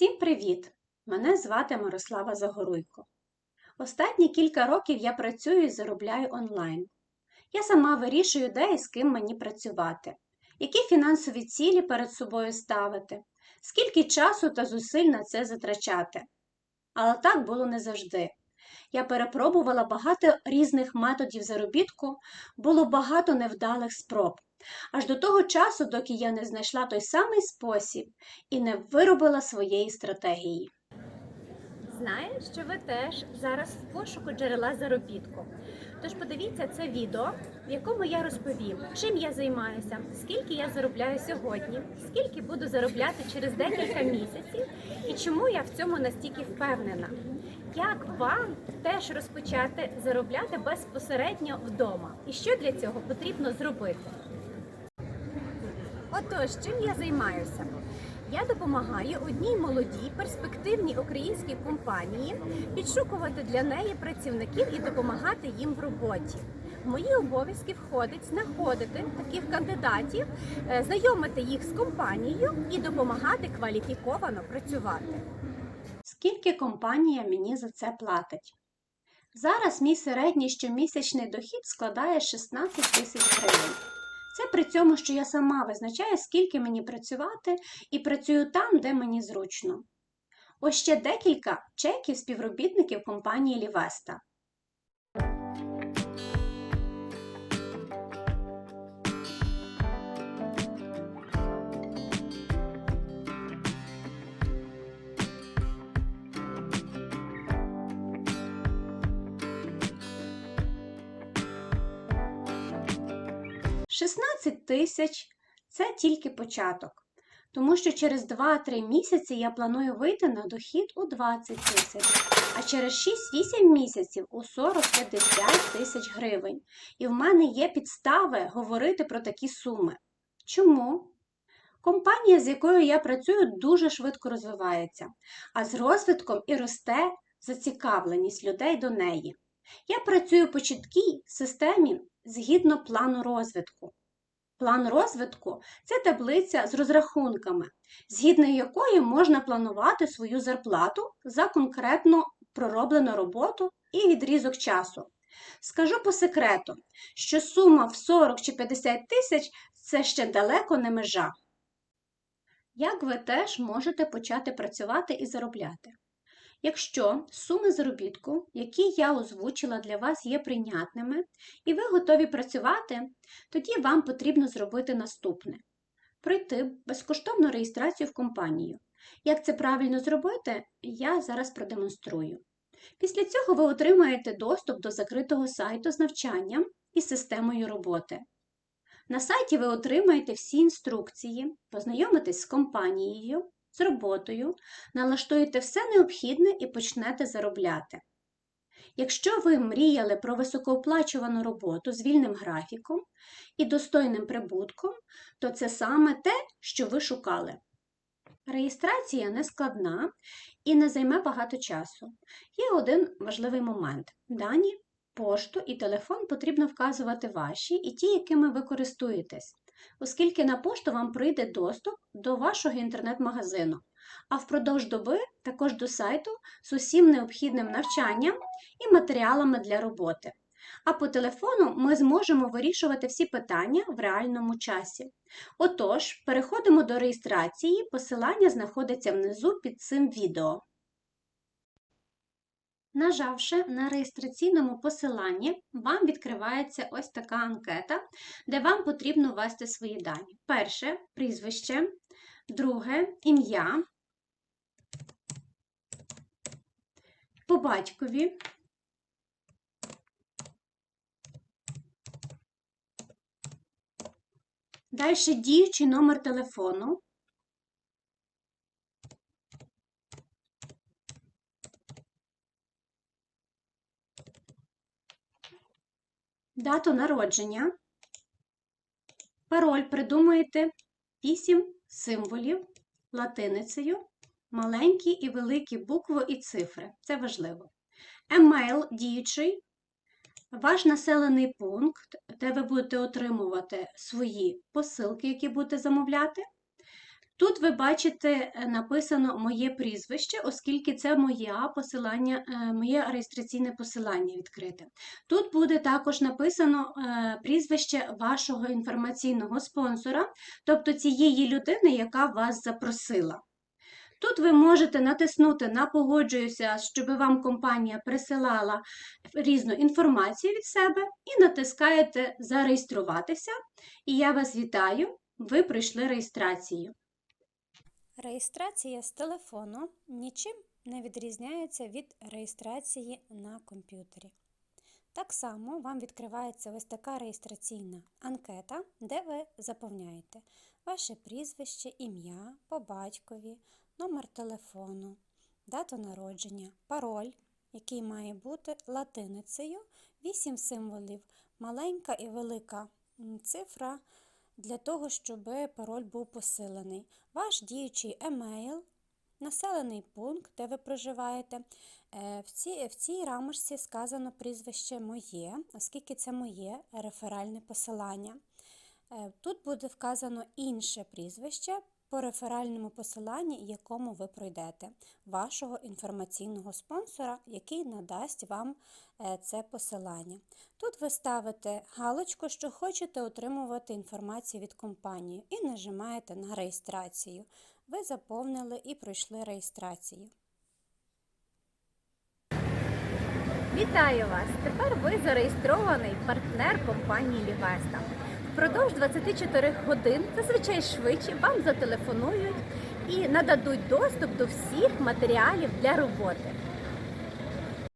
Всім привіт! Мене звати Мирослава Загоруйко. Останні кілька років я працюю і заробляю онлайн. Я сама вирішую, де і з ким мені працювати, які фінансові цілі перед собою ставити, скільки часу та зусиль на це затрачати. Але так було не завжди. Я перепробувала багато різних методів заробітку, було багато невдалих спроб. Аж до того часу, доки я не знайшла той самий спосіб і не виробила своєї стратегії. Знаю, що ви теж зараз в пошуку джерела заробітку. Тож подивіться це відео, в якому я розповім, чим я займаюся, скільки я заробляю сьогодні, скільки буду заробляти через декілька місяців і чому я в цьому настільки впевнена. Як вам теж розпочати заробляти безпосередньо вдома? І що для цього потрібно зробити? Отож, чим я займаюся? Я допомагаю одній молодій перспективній українській компанії підшукувати для неї працівників і допомагати їм в роботі. В мої обов'язки входить знаходити таких кандидатів, е, знайомити їх з компанією і допомагати кваліфіковано працювати. Скільки компанія мені за це платить? Зараз мій середній щомісячний дохід складає 16 тисяч гривень. Це при цьому, що я сама визначаю, скільки мені працювати, і працюю там, де мені зручно. Ось ще декілька чеків співробітників компанії Лівеста. – 16 тисяч це тільки початок, тому що через 2-3 місяці я планую вийти на дохід у 20 тисяч, а через 6-8 місяців у 40-50 тисяч гривень. І в мене є підстави говорити про такі суми. Чому? Компанія, з якою я працюю, дуже швидко розвивається, а з розвитком і росте зацікавленість людей до неї. Я працюю по чіткій системі згідно плану розвитку. План розвитку це таблиця з розрахунками, згідно якої можна планувати свою зарплату за конкретно пророблену роботу і відрізок часу. Скажу по секрету, що сума в 40 чи 50 тисяч це ще далеко не межа. Як ви теж можете почати працювати і заробляти? Якщо суми заробітку, які я озвучила для вас, є прийнятними, і ви готові працювати, тоді вам потрібно зробити наступне: пройти безкоштовну реєстрацію в компанію. Як це правильно зробити, я зараз продемонструю. Після цього ви отримаєте доступ до закритого сайту з навчанням і системою роботи. На сайті ви отримаєте всі інструкції, познайомитесь з компанією, з роботою, налаштуєте все необхідне і почнете заробляти. Якщо ви мріяли про високооплачувану роботу з вільним графіком і достойним прибутком, то це саме те, що ви шукали. Реєстрація не складна і не займе багато часу. Є один важливий момент: дані, пошту і телефон потрібно вказувати ваші і ті, якими ви користуєтесь оскільки на пошту вам прийде доступ до вашого інтернет-магазину, а впродовж доби також до сайту з усім необхідним навчанням і матеріалами для роботи. А по телефону ми зможемо вирішувати всі питання в реальному часі. Отож, переходимо до реєстрації, посилання знаходиться внизу під цим відео. Нажавши на реєстраційному посиланні, вам відкривається ось така анкета, де вам потрібно ввести свої дані. Перше прізвище, друге ім'я, по батькові. Далі діючий номер телефону. дату народження, пароль придумуєте 8 символів латиницею, маленькі і великі букви і цифри. Це важливо. Емейл діючий, ваш населений пункт, де ви будете отримувати свої посилки, які будете замовляти. Тут ви бачите е, написано моє прізвище, оскільки це моє посилання, е, моє реєстраційне посилання відкрите. Тут буде також написано е, прізвище вашого інформаційного спонсора, тобто цієї людини, яка вас запросила. Тут ви можете натиснути на погоджуюся, щоб вам компанія присилала різну інформацію від себе, і натискаєте зареєструватися. І я вас вітаю, ви пройшли реєстрацію. Реєстрація з телефону нічим не відрізняється від реєстрації на комп'ютері. Так само вам відкривається ось така реєстраційна анкета, де ви заповняєте ваше прізвище, ім'я по батькові, номер телефону, дату народження, пароль, який має бути латиницею, 8 символів, маленька і велика цифра для того, щоб пароль був посилений. Ваш діючий емейл, населений пункт, де ви проживаєте. Е, В цій, в цій рамочці сказано прізвище моє, оскільки це моє реферальне посилання. Е, Тут буде вказано інше прізвище по реферальному посиланні, якому ви пройдете, вашого інформаційного спонсора, який надасть вам е, це посилання. Тут ви ставите галочку, що хочете отримувати інформацію від компанії, і нажимаєте на реєстрацію. Ви заповнили і пройшли реєстрацію. Вітаю вас! Тепер ви зареєстрований партнер компанії Лівеста. Впродовж 24 годин, зазвичай швидше, вам зателефонують і нададуть доступ до всіх матеріалів для роботи.